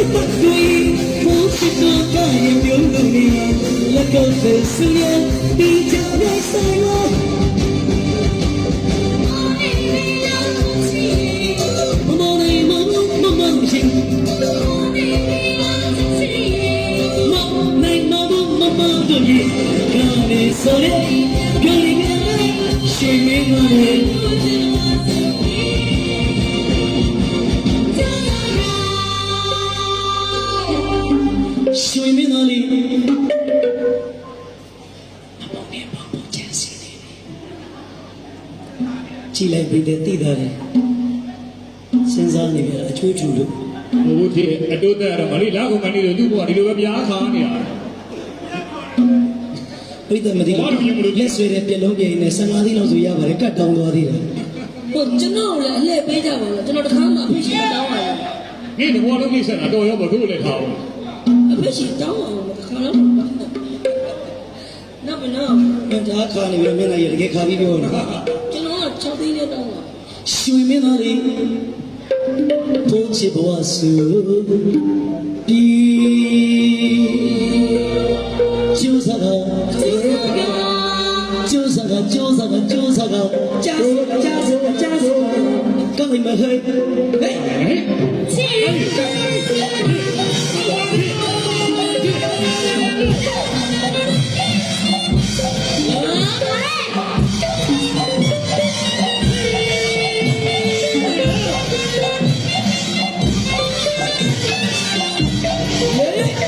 ဘယ်ပတ်တွေ့ ကြည်လိုက်ပြီးတဲ့တိတာတယ်စဉ်းစားနေကြအချွေးထူလို့ဘိုးကြီးအတိုးတက်ရတော့မလေးလာကုန်ကနေလို့သူ့ဘဝဒီလိုပဲပြားခါနေတာပြိတ္တမတိလက်ဆွဲတဲ့ပြက်လုံးပြင်းနဲ့15သီးလောက်ဆိုရပါတယ်ကတ်တောင်းသွားသေးတယ်ဟိုကျွန်တော်လည်းအလှည့်ပေးကြပါလို့ကျွန်တော်တခါမှအဖေရှိတောင်းပါလားနေဒီဘဝလုံးကိစ္စတော့ရောမတို့လည်းထားအောင်အဖေရှိတောင်းပါလို့တခါတော့နောက်မနောက်။ဒါခါနေပြီမင်းလည်းရတကယ်ခါပြီးပြောနေတာကျွန်တော် က6သိန်းနဲ့တောင်းပါ။ရွှေမင်းသားလေးဘုန်းချစ်ဘဝစုဒီကျိုးစားကကျိုးစားကကျိုးစားကကျိုးစားကကြားစကြားစကြားစကောင်းမဟဲ့ဟဲ့ချစ်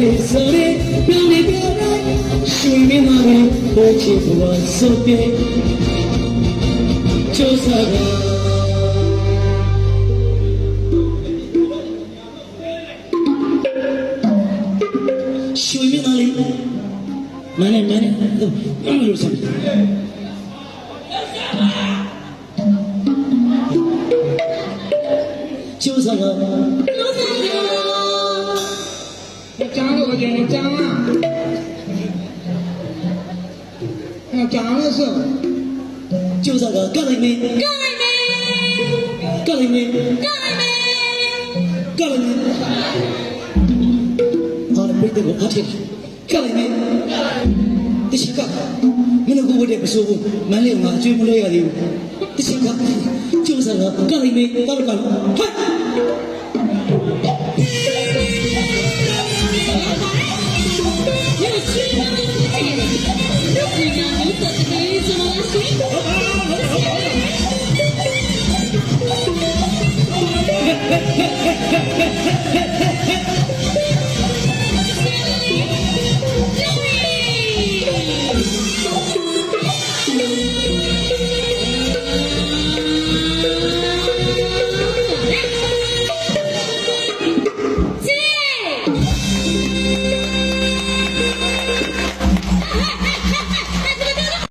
ကာနေဆိုရဲပြောင်းနေပြောင်းနေရွှေမင်းသားတွေဘိုးချစ်ဘဝဆိုပြေချိုးစားကရွှေမင်းသားလေးမနဲ့မနဲ့တော့မလို့ဆ ကြားလို့ကြင်ကြားအဲကြားလို့ဆိုကျိုးစားကကလိုက်မေးကိုင်းမေကလိုက်မေးကိုင်းမေကလိုက်မေးဟာပြိတ္တကိုအထက်ကလိုက်မေးတရှိကမင်းတို့ကဝတ်တဲ့ပစိုးဘူးမန်းလေးကအကျွေးမလို့ရသေးဘူးတရှိကကျိုးစား ハハハハ!